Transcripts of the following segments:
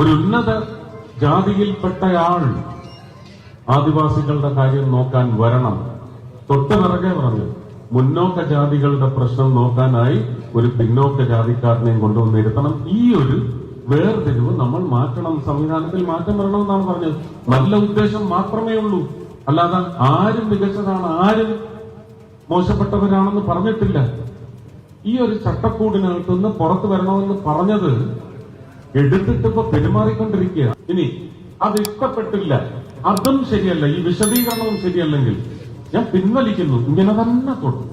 ഒരു ഉന്നത ജാതിയിൽപ്പെട്ടയാൾ ആദിവാസികളുടെ കാര്യം നോക്കാൻ വരണം. തൊട്ട് പിറകെ പറഞ്ഞു മുന്നോക്ക ജാതികളുടെ പ്രശ്നം നോക്കാനായി ഒരു പിന്നോക്ക ജാതിക്കാരനെയും കൊണ്ടുവന്നിരുത്തണം ഈ ഒരു വേർതിരിവ് നമ്മൾ മാറ്റണം സംവിധാനത്തിൽ മാറ്റം വരണമെന്നാണ് പറഞ്ഞത്. നല്ല ഉദ്ദേശം മാത്രമേ ഉള്ളൂ. അല്ലാതെ ആരും മികച്ചതാണ് ആരും മോശപ്പെട്ടവരാണെന്ന് പറഞ്ഞിട്ടില്ല. ഈ ഒരു ചട്ടക്കൂടിനകത്തുനിന്ന് പുറത്തു വരണമെന്ന് പറഞ്ഞത് എടുത്തിട്ട് ഇപ്പൊ പെരുമാറിക്കൊണ്ടിരിക്കുക ഇനി അത് ഇഷ്ടപ്പെട്ടില്ല. അതും ശരിയല്ല. ഈ വിശദീകരണവും ശരിയല്ലെങ്കിൽ ഞാൻ പിൻവലിക്കുന്നു. ഇങ്ങനെ തന്നെ തുടരും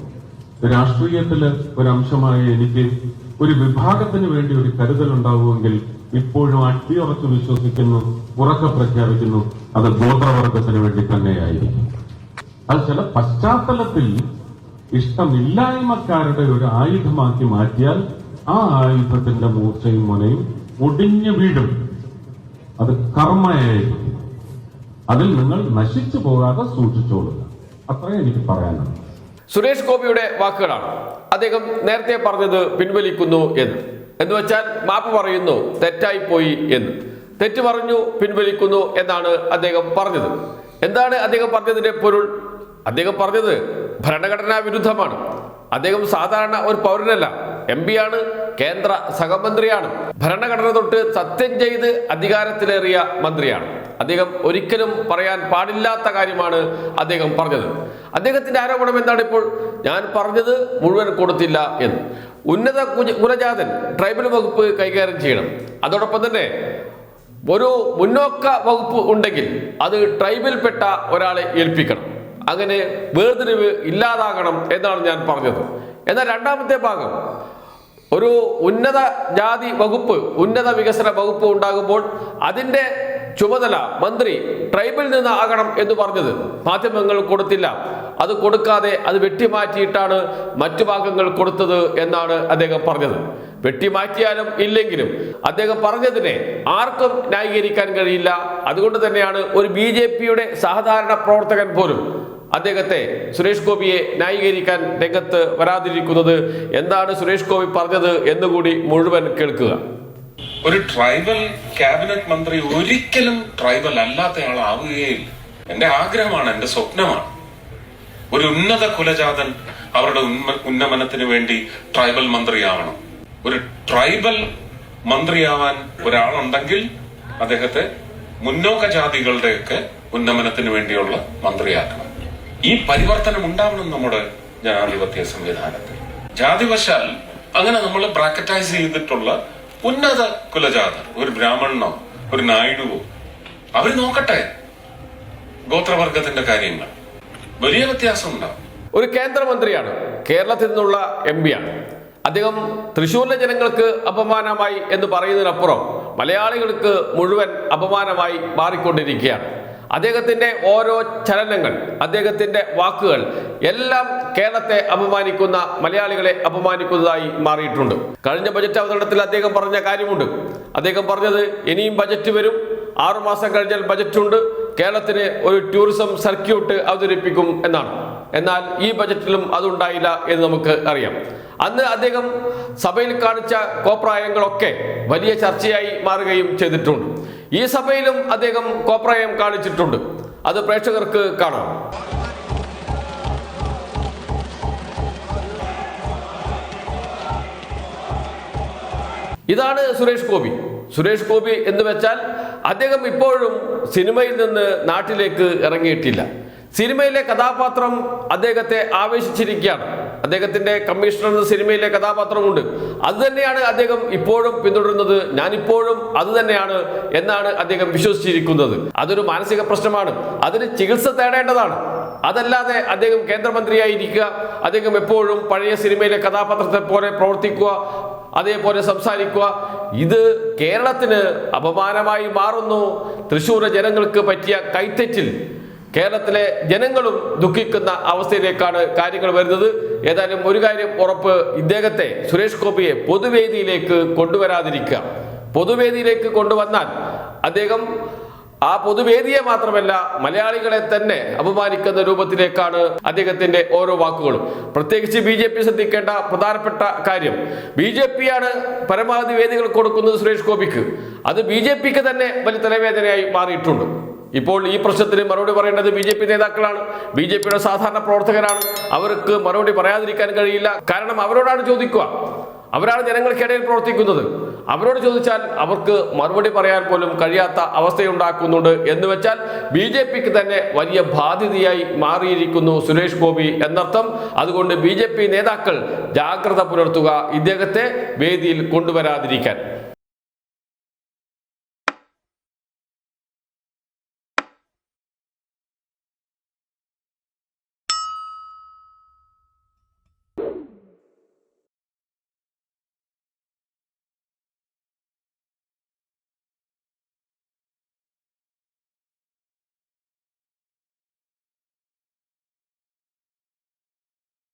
രാഷ്ട്രീയത്തിൽ ഒരംശമായ എനിക്ക് ഒരു വിഭാഗത്തിന് വേണ്ടി ഒരു കരുതൽ ഉണ്ടാവുമെങ്കിൽ ഇപ്പോഴും അട്ടിയുറച്ച് വിശ്വസിക്കുന്നു ഉറക്കെ പ്രഖ്യാപിക്കുന്നു. അത് ഗോത്രവർഗത്തിന് വേണ്ടി തന്നെയായിരിക്കും. അത് ചില പശ്ചാത്തലത്തിൽ ഇഷ്ടമില്ലായ്മക്കാരുടെ ഒരു ആയുധമാക്കി മാറ്റിയാൽ ആ ആയുധത്തിന്റെ മൂർച്ചയും മുനയും ഒടിഞ്ഞു വീഴും അത് കർമ്മയായിരിക്കും അതിൽ നിങ്ങൾ നശിച്ചു പോകാതെ സൂക്ഷിച്ചോളുക അത്രയും എനിക്ക് പറയാനുള്ളൂ. സുരേഷ് ഗോപിയുടെ വാക്കുകളാണ്. അദ്ദേഹം നേരത്തെ പറഞ്ഞത് പിൻവലിക്കുന്നു എന്ന്. എന്ന് വെച്ചാൽ മാപ്പ് പറയുന്നു തെറ്റായി പോയി എന്ന്. തെറ്റ് പറഞ്ഞു പിൻവലിക്കുന്നു എന്നാണ് അദ്ദേഹം പറഞ്ഞത്. എന്താണ് അദ്ദേഹം പറഞ്ഞതിന്റെ പൊരുൾ? അദ്ദേഹം പറഞ്ഞത് ഭരണഘടനാ വിരുദ്ധമാണ്. അദ്ദേഹം സാധാരണ ഒരു പൗരനല്ല. എം ആണ് കേന്ദ്ര സഹമന്ത്രിയാണ്. ഭരണഘടന തൊട്ട് സത്യം ചെയ്ത് അധികാരത്തിലേറിയ മന്ത്രിയാണ്. അദ്ദേഹം ഒരിക്കലും പറയാൻ പാടില്ലാത്ത കാര്യമാണ് അദ്ദേഹം പറഞ്ഞത്. അദ്ദേഹത്തിന്റെ ആരോപണം എന്താണ് ഇപ്പോൾ? ഞാൻ പറഞ്ഞത് മുഴുവൻ കൊടുത്തില്ല എന്ന്. ഉന്നത കുലജാതൻ ട്രൈബൽ വകുപ്പ് കൈകാര്യം ചെയ്യണം. അതോടൊപ്പം തന്നെ ഒരു മുന്നോക്ക വകുപ്പ് ഉണ്ടെങ്കിൽ അത് ട്രൈബിൽപ്പെട്ട ഒരാളെ ഏൽപ്പിക്കണം. അങ്ങനെ വേർതിരിവ് ഇല്ലാതാകണം എന്നാണ് ഞാൻ പറഞ്ഞത്. എന്നാൽ രണ്ടാമത്തെ ഭാഗം ഒരു ഉന്നത ജാതി വകുപ്പ് ഉന്നത വികസന വകുപ്പ് ഉണ്ടാകുമ്പോൾ അതിന്റെ ചുമതല മന്ത്രി ട്രൈബിൽ നിന്ന് ആകണം എന്ന് പറഞ്ഞത്. മാധ്യമങ്ങൾ കൊടുത്തില്ല. അത് കൊടുക്കാതെ അത് വെട്ടിമാറ്റിയിട്ടാണ് മറ്റു ഭാഗങ്ങൾ കൊടുത്തത് എന്നാണ് അദ്ദേഹം പറഞ്ഞത്. വെട്ടിമാറ്റിയാലും ഇല്ലെങ്കിലും അദ്ദേഹം പറഞ്ഞതിനെ ആർക്കും ന്യായീകരിക്കാൻ കഴിയില്ല. അതുകൊണ്ട് തന്നെയാണ് ഒരു ബി സാധാരണ പ്രവർത്തകൻ പോലും അദ്ദേഹത്തെ സുരേഷ് ഗോപിയെ ന്യായീകരിക്കാൻ രംഗത്ത് വരാതിരിക്കുന്നത് എന്താണ് സുരേഷ് ഗോപി പറഞ്ഞത് എന്നുകൂടി മുഴുവൻ കേൾക്കുക. ഒരു ട്രൈബൽ ക്യാബിനറ്റ് മന്ത്രി ഒരിക്കലും ട്രൈബൽ അല്ലാത്ത അല്ലാത്തയാളാവുകയില്ല എന്റെ ആഗ്രഹമാണ് എന്റെ സ്വപ്നമാണ്. ഒരു ഉന്നത കുലജാതൻ അവരുടെ ഉന്നമനത്തിന് വേണ്ടി ട്രൈബൽ മന്ത്രിയാവണം. ഒരു ട്രൈബൽ മന്ത്രിയാവാൻ ഒരാളുണ്ടെങ്കിൽ അദ്ദേഹത്തെ മുന്നോക്ക ജാതികളുടെയൊക്കെ ഉന്നമനത്തിന് വേണ്ടിയുള്ള മന്ത്രിയാക്കണം. ഈ പരിവർത്തനം ഉണ്ടാവണം നമ്മുടെ ജനാധിപത്യ സംവിധാനത്തിൽ. ജാതിവശാൽ അങ്ങനെ നമ്മൾ ബ്രാക്കറ്റൈസ് ചെയ്തിട്ടുള്ള ഉന്നത കുലജാതർ ഒരു ബ്രാഹ്മണനോ ഒരു നായിഡുവോ അവർ നോക്കട്ടെ ഗോത്രവർഗത്തിന്റെ കാര്യങ്ങൾ. വലിയ വ്യത്യാസം ഉണ്ടാവും ഒരു കേന്ദ്രമന്ത്രിയാണ് കേരളത്തിൽ നിന്നുള്ള എം ആണ് അദ്ദേഹം തൃശ്ശൂരിലെ ജനങ്ങൾക്ക് അപമാനമായി എന്ന് പറയുന്നതിനപ്പുറം മലയാളികൾക്ക് മുഴുവൻ അപമാനമായി മാറിക്കൊണ്ടിരിക്കുകയാണ്. അദ്ദേഹത്തിന്റെ ഓരോ ചലനങ്ങൾ അദ്ദേഹത്തിന്റെ വാക്കുകൾ എല്ലാം കേരളത്തെ അപമാനിക്കുന്ന മലയാളികളെ അപമാനിക്കുന്നതായി മാറിയിട്ടുണ്ട്. കഴിഞ്ഞ ബജറ്റ് അവതരണത്തിൽ അദ്ദേഹം പറഞ്ഞ കാര്യമുണ്ട്. അദ്ദേഹം പറഞ്ഞത് ഇനിയും ബജറ്റ് വരും ആറുമാസം കഴിഞ്ഞാൽ ബജറ്റുണ്ട് കേരളത്തിന് ഒരു ടൂറിസം സർക്യൂട്ട് അവതരിപ്പിക്കും എന്നാണ്. എന്നാൽ ഈ ബജറ്റിലും അതുണ്ടായില്ല എന്ന് നമുക്ക് അറിയാം. അന്ന് അദ്ദേഹം സഭയിൽ കാണിച്ച കോപ്രായങ്ങളൊക്കെ വലിയ ചർച്ചയായി മാറുകയും ചെയ്തിട്ടുണ്ട്. ഈ സഭയിലും അദ്ദേഹം കോപ്രയം കാണിച്ചിട്ടുണ്ട്. അത് പ്രേക്ഷകർക്ക് കാണാം. ഇതാണ് സുരേഷ് ഗോപി. സുരേഷ് ഗോപി എന്ന് വെച്ചാൽ അദ്ദേഹം ഇപ്പോഴും സിനിമയിൽ നിന്ന് നാട്ടിലേക്ക് ഇറങ്ങിയിട്ടില്ല. സിനിമയിലെ കഥാപാത്രം അദ്ദേഹത്തെ ആവേശിച്ചിരിക്കുകയാണ്. അദ്ദേഹത്തിന്റെ കമ്മീഷണർ എന്ന സിനിമയിലെ കഥാപാത്രമുണ്ട്. അത് തന്നെയാണ് അദ്ദേഹം ഇപ്പോഴും പിന്തുടരുന്നത്. ഞാനിപ്പോഴും അത് തന്നെയാണ് എന്നാണ് അദ്ദേഹം വിശ്വസിച്ചിരിക്കുന്നത്. അതൊരു മാനസിക പ്രശ്നമാണ്. അതിന് ചികിത്സ തേടേണ്ടതാണ്. അതല്ലാതെ അദ്ദേഹം കേന്ദ്രമന്ത്രിയായിരിക്കുക അദ്ദേഹം എപ്പോഴും പഴയ സിനിമയിലെ കഥാപാത്രത്തെ പോലെ പ്രവർത്തിക്കുക അതേപോലെ സംസാരിക്കുക ഇത് കേരളത്തിന് അപമാനമായി മാറുന്നു. തൃശ്ശൂരെ ജനങ്ങൾക്ക് പറ്റിയ കൈത്തെറ്റിൽ കേരളത്തിലെ ജനങ്ങളും ദുഃഖിക്കുന്ന അവസ്ഥയിലേക്കാണ് കാര്യങ്ങൾ വരുന്നത്. ഏതായാലും ഒരു കാര്യം ഉറപ്പ് ഇദ്ദേഹത്തെ സുരേഷ് ഗോപിയെ പൊതുവേദിയിലേക്ക് കൊണ്ടുവരാതിരിക്കുക. പൊതുവേദിയിലേക്ക് കൊണ്ടുവന്നാൽ അദ്ദേഹം ആ പൊതുവേദിയെ മാത്രമല്ല മലയാളികളെ തന്നെ അപമാനിക്കുന്ന രൂപത്തിലേക്കാണ് അദ്ദേഹത്തിന്റെ ഓരോ വാക്കുകളും. പ്രത്യേകിച്ച് ബി ജെ പി ശ്രദ്ധിക്കേണ്ട പ്രധാനപ്പെട്ട കാര്യം ബി ജെ പി ആണ് പരമാവധി വേദികൾ കൊടുക്കുന്നത് സുരേഷ് ഗോപിക്ക്. അത് ബി ജെ പിക്ക് തന്നെ വലിയ തലവേദനയായി മാറിയിട്ടുണ്ട്. ഇപ്പോൾ ഈ പ്രശ്നത്തിന് മറുപടി പറയേണ്ടത് ബി ജെ പി നേതാക്കളാണ്. ബി ജെ പിയുടെ സാധാരണ പ്രവർത്തകരാണ്. അവർക്ക് മറുപടി പറയാതിരിക്കാൻ കഴിയില്ല. കാരണം അവരോടാണ് ചോദിക്കുക. അവരാണ് ജനങ്ങൾക്കിടയിൽ പ്രവർത്തിക്കുന്നത്. അവരോട് ചോദിച്ചാൽ അവർക്ക് മറുപടി പറയാൻ പോലും കഴിയാത്ത അവസ്ഥയുണ്ടാക്കുന്നുണ്ട് എന്ന് വെച്ചാൽ ബി ജെ പിക്ക് തന്നെ വലിയ ബാധ്യതയായി മാറിയിരിക്കുന്നു സുരേഷ് ഗോപി എന്നർത്ഥം. അതുകൊണ്ട് ബി നേതാക്കൾ ജാഗ്രത പുലർത്തുക ഇദ്ദേഹത്തെ വേദിയിൽ കൊണ്ടുവരാതിരിക്കാൻ.